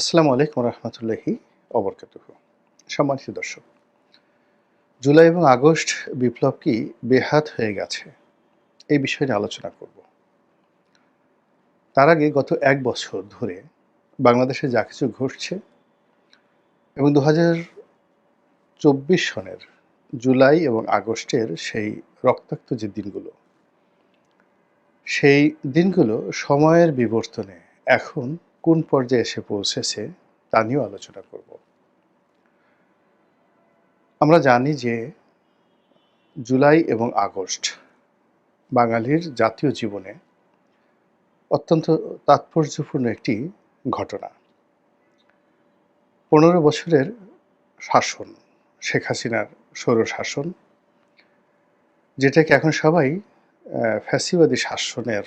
আসসালামু আলাইকুম রহমতুল্লাহি অবরকাতুহ। সম্মানিত দর্শক, জুলাই এবং আগস্ট বিপ্লব কি বেহাত হয়ে গেছে? এই বিষয়ে আলোচনা করব। তার আগে গত এক বছর ধরে বাংলাদেশে যা কিছু ঘটছে এবং দু চব্বিশ সনের জুলাই এবং আগস্টের সেই রক্তাক্ত যে দিনগুলো, সেই দিনগুলো সময়ের বিবর্তনে এখন কোন পর্যায়ে এসে পৌঁছেছে তা নিয়েও আলোচনা করব। আমরা জানি যে জুলাই এবং আগস্ট বাঙালির জাতীয় জীবনে অত্যন্ত তাৎপর্যপূর্ণ একটি ঘটনা। পনেরো বছরের শাসন, শেখ হাসিনার সৌর শাসন যেটাকে এখন সবাই ফ্যাসিবাদী শাসনের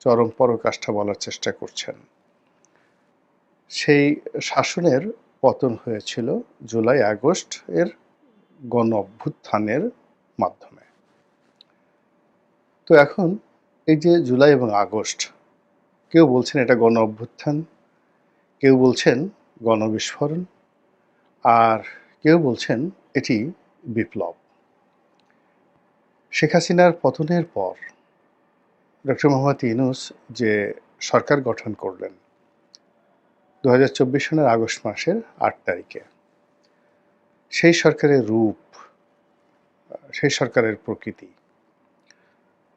চরম পরকাষ্ঠা বলার চেষ্টা করছেন। সেই শাসনের পতন হয়েছিল জুলাই আগস্ট এর গণ অভ্যুত্থানের মাধ্যমে। তো এখন এই যে জুলাই এবং আগস্ট, কেউ বলছেন এটা গণ অভ্যুত্থান, কেউ বলছেন গণবিস্ফোরণ আর কেউ বলছেন এটি বিপ্লব। শেখ হাসিনার পতনের পর ডক্টর মোহাম্মদ ইনুস যে সরকার গঠন করলেন দু সনের আগস্ট মাসের আট তারিখে। সেই সরকারের রূপ, সেই সরকারের প্রকৃতি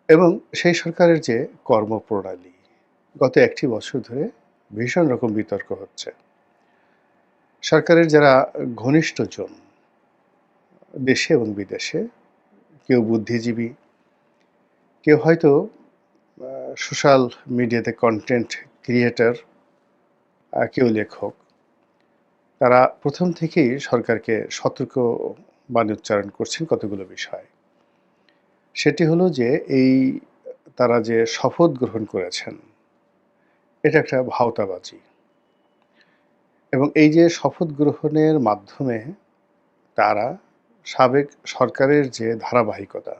এবং সেই সরকারের যে কর্মপ্রণালী গত একটি বছর ধরে ভীষণ রকম বিতর্ক হচ্ছে। সরকারের যারা ঘনিষ্ঠজন দেশে এবং বিদেশে, কেউ বুদ্ধিজীবী, কেউ হয়তো সোশ্যাল মিডিয়াতে কন্টেন্ট ক্রিয়েটার কেউ লেখক, তারা প্রথম থেকেই সরকারকে সতর্ক বাণী উচ্চারণ করছেন কতগুলো বিষয়। সেটি হলো যে, এই তারা যে শপথ গ্রহণ করেছেন, এটা একটা ভাওতাবাজি। এবং এই যে শপথ গ্রহণের মাধ্যমে তারা সাবেক সরকারের যে ধারাবাহিকতা,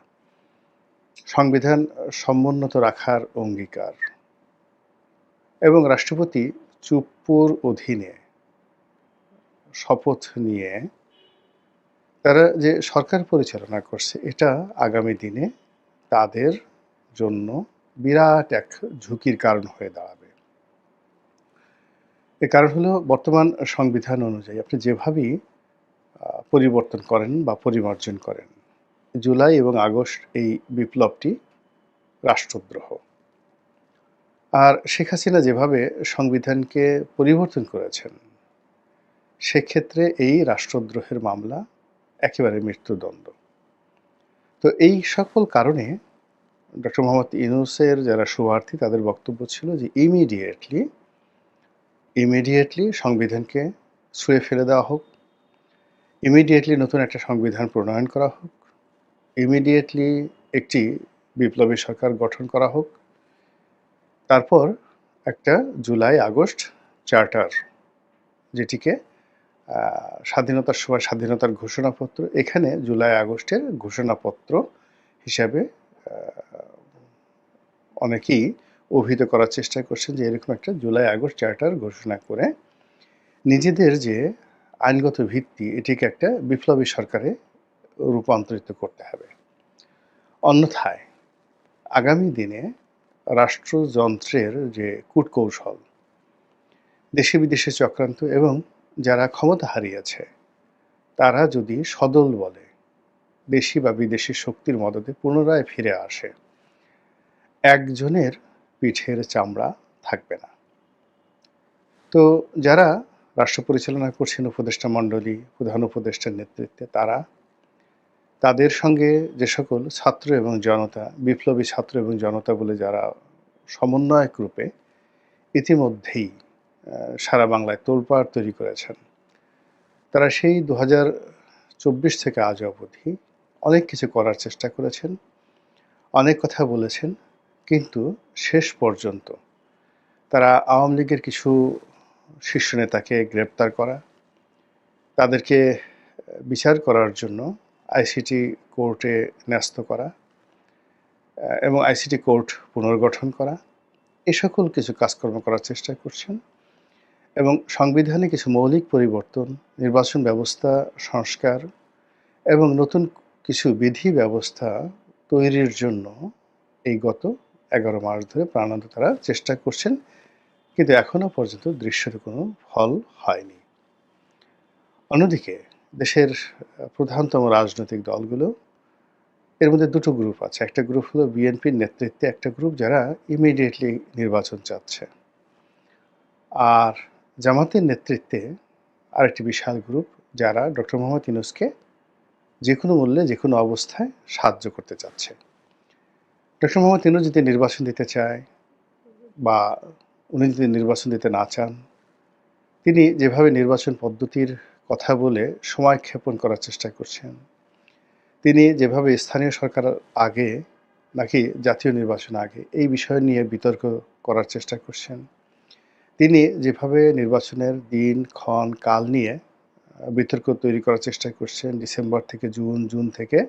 সংবিধান সমুন্নত রাখার অঙ্গীকার এবং রাষ্ট্রপতি চুপ্পুর অধীনে শপথ নিয়ে তারা যে সরকার পরিচালনা করছে, এটা আগামী দিনে তাদের জন্য বিরাট এক ঝুঁকির কারণ হয়ে দাঁড়াবে। এ কারণ হলো বর্তমান সংবিধান অনুযায়ী আপনি যেভাবেই পরিবর্তন করেন বা পরিমার্জন করেন, জুলাই এবং আগস্ট এই বিপ্লবটি রাষ্ট্রদ্রোহ। আর শেখ হাসিনা যেভাবে সংবিধানকে পরিবর্তন করেছেন, সেক্ষেত্রে এই রাষ্ট্রদ্রোহের মামলা একেবারে মৃত্যুদণ্ড। তো এই সকল কারণে ডক্টর মোহাম্মদ ইউনুসের যারা শুভার্থী তাদের বক্তব্য ছিল যে ইমিডিয়েটলি ইমিডিয়েটলি সংবিধানকে ছুঁড়ে ফেলে দেওয়া হোক ইমিডিয়েটলি নতুন একটা সংবিধান প্রণয়ন করা হোক ইমিডিয়েটলি একটি বিপ্লবী সরকার গঠন করা হোক তারপর একটা জুলাই, আগস্ট চার্টার, যেটিকে স্বাধীনতার সময় স্বাধীনতার ঘোষণাপত্র, এখানে জুলাই, আগস্টের ঘোষণাপত্র হিসাবে অনেকেই অভিহিত করার চেষ্টা করছেন যে এরকম একটা জুলাই, আগস্ট চার্টার ঘোষণা করে নিজেদের যে আইনগত ভিত্তি, এটিকে একটা বিপ্লবী সরকারে রূপান্তরিত করতে হবে। অন্যথায় আগামী দিনে রাষ্ট্রযন্ত্রের যে কূটকৌশল দেশে বিদেশে চক্রান্ত এবং যারা ক্ষমতা হারিয়েছে, তারা যদি সদল বলে, দেশি বা বিদেশি শক্তির মদতে পুনরায় ফিরে আসে, একজনের পিঠের চামড়া থাকবে না। তো যারা রাষ্ট্র পরিচালনা করছেন উপদেষ্টা মণ্ডলী, প্রধান উপদেষ্টার নেতৃত্বে, তারা তাদের সঙ্গে যে সকল ছাত্র এবং জনতা, বিপ্লবী ছাত্র এবং জনতা বলে যারা সমন্বয়ক রূপে ইতিমধ্যেই সারা বাংলায় তোলপাড় তৈরি করেছেন, তারা সেই দু চব্বিশ থেকে আজ অবধি অনেক কিছু করার চেষ্টা করেছেন, অনেক কথা বলেছেন, কিন্তু শেষ পর্যন্ত তারা আওয়ামী লীগের কিছু শীর্ষ নেতাকে গ্রেপ্তার করা, তাদেরকে বিচার করার জন্য আইসিটি কোর্টে ন্যস্ত করা এবং আইসিটি কোর্ট পুনর্গঠন করা। এ সকল কিছু কাজকর্ম করার চেষ্টা করছেন এবং সংবিধানে কিছু মৌলিক পরিবর্তন, নির্বাচন ব্যবস্থা, সংস্কার এবং নতুন কিছু বিধি ব্যবস্থা তৈরির জন্য এই গত এগারো মাস ধরে প্রাণান্ত তারা চেষ্টা করছেন, কিন্তু এখনও পর্যন্ত দৃশ্যের কোনো ফল হয়নি। অন্যদিকে দেশের প্রধানতম রাজনৈতিক দলগুলো, এর মধ্যে দুটো গ্রুপ আছে। একটা গ্রুপ হলো বিএনপির নেতৃত্বে একটা গ্রুপ যারা ইমিডিয়েটলি নির্বাচন চাচ্ছে। আর জামাতের নেতৃত্বে আরেকটি বিশাল গ্রুপ যারা ডক্টর মোহাম্মদ ইউনুসকে যে কোনো মূল্যে, যে কোনো অবস্থায় সাহায্য করতে চাচ্ছে। ডক্টর মোহাম্মদ ইউনুস যদি নির্বাচন দিতে চায় বা উনি যদি নির্বাচন দিতে না চান, তিনি যেভাবে নির্বাচন পদ্ধতির কথা বলে সময় ক্ষেপণ করার চেষ্টা করছেন। তিনি যেভাবে স্থানীয় সরকার আগে নাকি জাতীয় নির্বাচন আগে এই বিষয় নিয়ে বিতর্ক করার চেষ্টা করছেন। তিনি যেভাবে নির্বাচনের দিন, ক্ষণ, কাল নিয়ে বিতর্ক তৈরি করার চেষ্টা করছেন ডিসেম্বর থেকে জুন জুন থেকে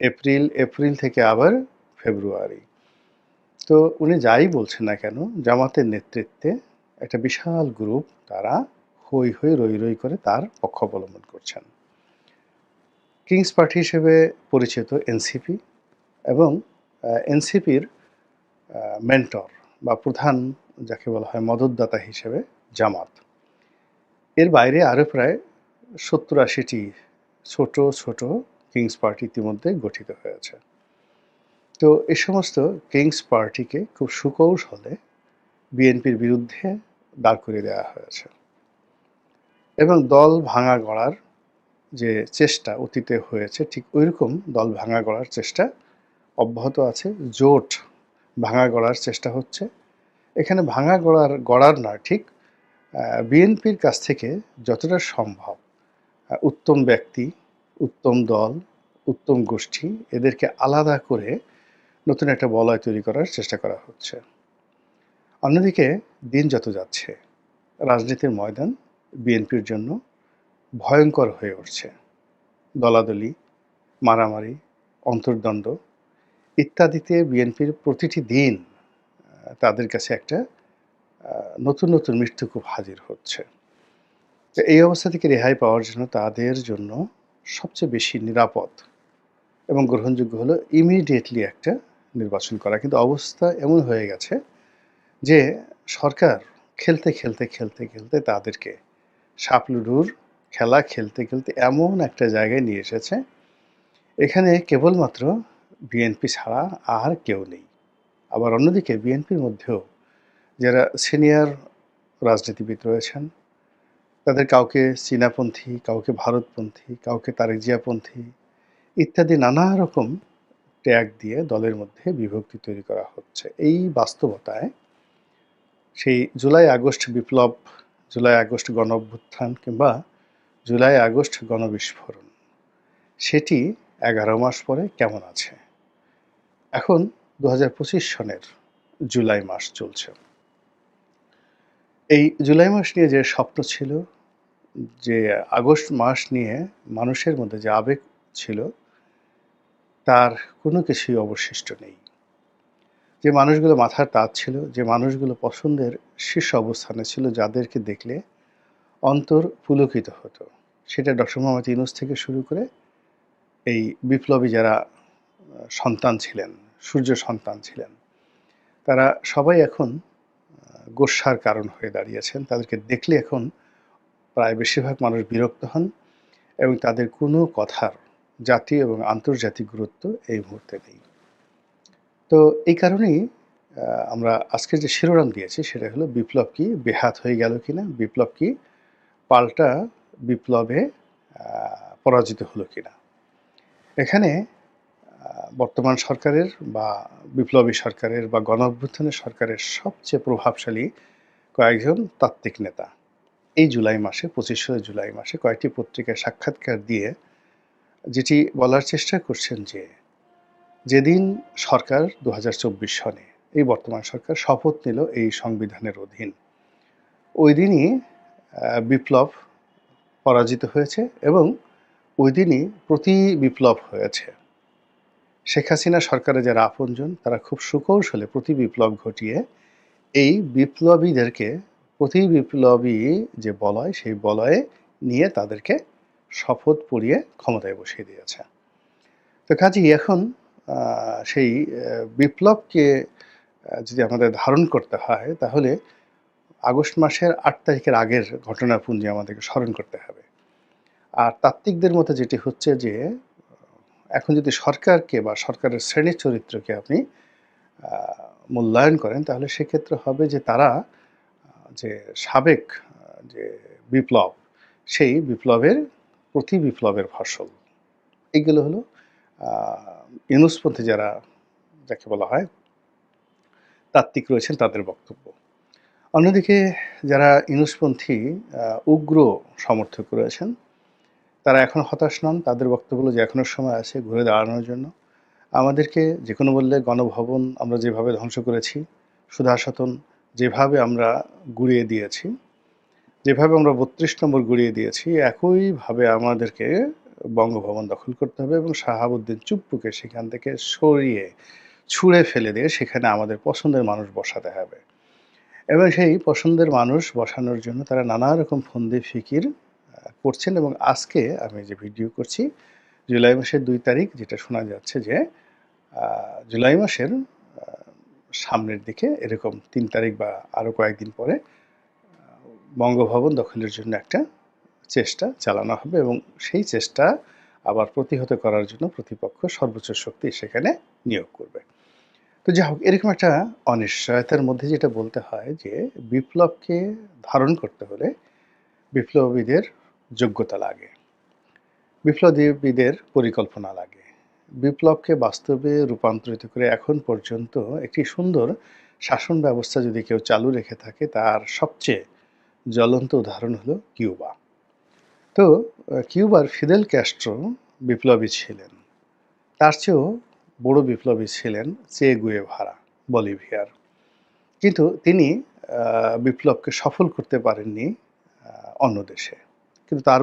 এপ্রিল এপ্রিল থেকে আবার ফেব্রুয়ারি। তো উনি যাই বলছেন না কেন, জামাতের নেতৃত্বে একটা বিশাল গ্রুপ তারা হই হই রই রই করে তার পক্ষ অবলম্বন করছেন। কিংস পার্টি হিসেবে পরিচিত এনসিপি এবং এনসিপির মেন্টর বা প্রধান যাকে বলা হয় মদতদাতা হিসেবে জামাত। এর বাইরে আরও প্রায় সত্তর আশিটি ছোট ছোট কিংস পার্টি ইতিমধ্যে গঠিত হয়েছে। তো এ সমস্ত কিংস পার্টিকে খুব সুকৌশলে বিএনপির বিরুদ্ধে দাঁড় করিয়ে দেওয়া হয়েছে। এবং দল ভাঙা গড়ার যে চেষ্টা অতীতে হয়েছে, ঠিক ওইরকম দল ভাঙা গড়ার চেষ্টা অব্যাহত আছে, জোট ভাঙা গড়ার চেষ্টা হচ্ছে। এখানে ভাঙা গড়ার গড়ার না ঠিক বিএনপির কাছ থেকে যতটা সম্ভব উত্তম ব্যক্তি, উত্তম দল, উত্তম গোষ্ঠী, এদেরকে আলাদা করে নতুন একটা বলয় তৈরি করার চেষ্টা করা হচ্ছে। অন্যদিকে দিন যত যাচ্ছে, রাজনীতির ময়দান বিএনপির জন্য ভয়ঙ্কর হয়ে উঠছে। দলাদলি, মারামারি, অন্তর্দ্বন্দ্ব ইত্যাদিতে বিএনপির প্রতিটি দিন তাদের কাছে একটা নতুন নতুন মৃত্যু খুব হাজির হচ্ছে। এই অবস্থা থেকে রেহাই পাওয়ার জন্য তাদের জন্য সবচেয়ে বেশি নিরাপদ এবং গ্রহণযোগ্য হলো ইমিডিয়েটলি একটা নির্বাচন করা। কিন্তু অবস্থা এমন হয়ে গেছে যে সরকার খেলতে খেলতে খেলতে খেলতে তাদেরকে সাপলুডুর খেলা খেলতে খেলতে এমন একটা জায়গায় নিয়ে এসেছে, এখানে কেবলমাত্র বিএনপি ছাড়া আর কেউ নেই। আবার অন্যদিকে বিএনপির মধ্যেও যারা সিনিয়র রাজনীতিবিদ রয়েছেন, তাদের কাউকে চীনাপন্থী, কাউকে ভারতপন্থী, কাউকে তারেকজিয়াপন্থী ইত্যাদি নানা রকম ট্যাগ দিয়ে দলের মধ্যে বিভক্তি তৈরি করা হচ্ছে। এই বাস্তবতায় সেই জুলাই আগস্ট বিপ্লব জুলাই আগস্ট গণ অভ্যুত্থান কিংবা জুলাই আগস্ট গণবিস্ফোরণ, সেটি এগারো মাস পরে কেমন আছে? এখন দু হাজার পঁচিশ সনের জুলাই মাস চলছে। এই জুলাই মাস নিয়ে যে স্বপ্ন ছিল, যে আগস্ট মাস নিয়ে মানুষের মধ্যে যে আবেগ ছিল, তার কোনো কিছুই অবশিষ্ট নেই। যে মানুষগুলো মাথার তাঁত ছিল, যে মানুষগুলো পছন্দের শীর্ষ অবস্থানে ছিল, যাদেরকে দেখলে অন্তর পুলকিত হতো। সেটা ডক্টর মোহাম্মদ ইউনুস থেকে শুরু করে এই বিপ্লবী যারা সন্তান ছিলেন, সূর্য সন্তান ছিলেন, তারা সবাই এখন গোস্বার কারণ হয়ে দাঁড়িয়েছেন তাদেরকে দেখলে এখন প্রায় বেশিরভাগ মানুষ বিরক্ত হন এবং তাদের কোনো কথার জাতীয় এবং আন্তর্জাতিক গুরুত্ব এই মুহূর্তে নেই। তো এই কারণেই আমরা আজকের যে শিরোনাম দিয়েছি সেটা হলো বিপ্লব কি বেহাত হয়ে গেল কিনা, বিপ্লব কি পাল্টা বিপ্লবে পরাজিত হলো কিনা। এখানে বর্তমান সরকারের বা বিপ্লবী সরকারের বা গণ সরকারের সবচেয়ে প্রভাবশালী কয়েকজন তাত্ত্বিক নেতা। এই জুলাই মাসে, পঁচিশে জুলাই মাসে কয়েকটি পত্রিকায় সাক্ষাৎকার দিয়ে যেটি বলার চেষ্টা করছেন যে যেদিন সরকার দু হাজার চব্বিশ সনে, এই বর্তমান সরকার শপথ নিল এই সংবিধানের অধীন। ওই দিনই বিপ্লব পরাজিত হয়েছে এবং ওই দিনই প্রতি বিপ্লব হয়েছে। শেখ হাসিনা সরকারের যারা আপনজন, তারা খুব সুকৌশলে প্রতি বিপ্লব ঘটিয়ে এই বিপ্লবীদেরকে, প্রতি বিপ্লবী যে বলয়, সেই বলয়ে নিয়ে তাদেরকে শপথ পড়িয়ে ক্ষমতায় বসিয়ে দিয়েছে। তো কাজেই এখন সেই বিপ্লবকে যদি আমাদের ধারণ করতে হয়, তাহলে আগস্ট মাসের আট তারিখের আগের ঘটনাপুঞ্জি আমাদেরকে স্মরণ করতে হবে। আর তাত্ত্বিকদের মতে যেটি হচ্ছে যে, এখন যদি সরকারকে বা সরকারের শ্রেণির চরিত্রকে আপনি মূল্যায়ন করেন, তাহলে সেক্ষেত্রে হবে যে তারা, যে সাবেক, যে বিপ্লব, সেই বিপ্লবের প্রতি বিপ্লবের ফসল। এইগুলো হলো ইউনুসপন্থী যারা, যাকে বলা হয়, তাত্ত্বিক রয়েছেন, তাদের বক্তব্য। অন্যদিকে যারা ইউনুসপন্থী উগ্র সমর্থক রয়েছেন, তারা এখন হতাশ নন। তাদের বক্তব্য যে এখনও সময় আছে ঘুরে দাঁড়ানোর জন্য। আমাদেরকে যে কোনো বললে গণভবন আমরা যেভাবে ধ্বংস করেছি, সুধাসতন যেভাবে আমরা গুড়িয়ে দিয়েছি, যেভাবে আমরা বত্রিশ নম্বর গুড়িয়ে দিয়েছি, একইভাবে আমাদেরকে বঙ্গভবন দখল করতে হবে এবং শাহাবুদ্দিন চুপ্পুকে সেখান থেকে সরিয়ে ছুঁড়ে ফেলে দিয়ে সেখানে আমাদের পছন্দের মানুষ বসাতে হবে। এবং সেই পছন্দের মানুষ বসানোর জন্য তারা নানা রকম ফন্দি ফিকির করছেন এবং আজকে আমি যে ভিডিও করছি, জুলাই মাসের দুই তারিখ, যেটা শোনা যাচ্ছে যে জুলাই মাসের সামনের দিকে এরকম তিন তারিখ বা আরও কয়েকদিন পরে বঙ্গভবন দখলের জন্য একটা চেষ্টা চালানো হবে এবং সেই চেষ্টা আবার প্রতিহত করার জন্য প্রতিপক্ষ সর্বোচ্চ শক্তি সেখানে নিয়োগ করবে। তো যাই হোক, এরকম একটা অনিশ্চয়তার মধ্যে যেটা বলতে হয় যে বিপ্লবকে ধারণ করতে হলে বিপ্লবীদের যোগ্যতা লাগে, বিপ্লবীদের পরিকল্পনা লাগে। বিপ্লবকে বাস্তবে রূপান্তরিত করে এখন পর্যন্ত একটি সুন্দর শাসন ব্যবস্থা যদি কেউ চালু রেখে থাকে, তার সবচেয়ে জ্বলন্ত উদাহরণ হলো কিউবা। তো কিউবার ফিদেল ক্যাস্ট্রো বিপ্লবী ছিলেন। তার চেয়েও বড় বিপ্লবী ছিলেন চে গুয়েভারা, বলিভিয়ার। কিন্তু তিনি বিপ্লবকে সফল করতে পারেননি অন্য দেশে। কিন্তু তার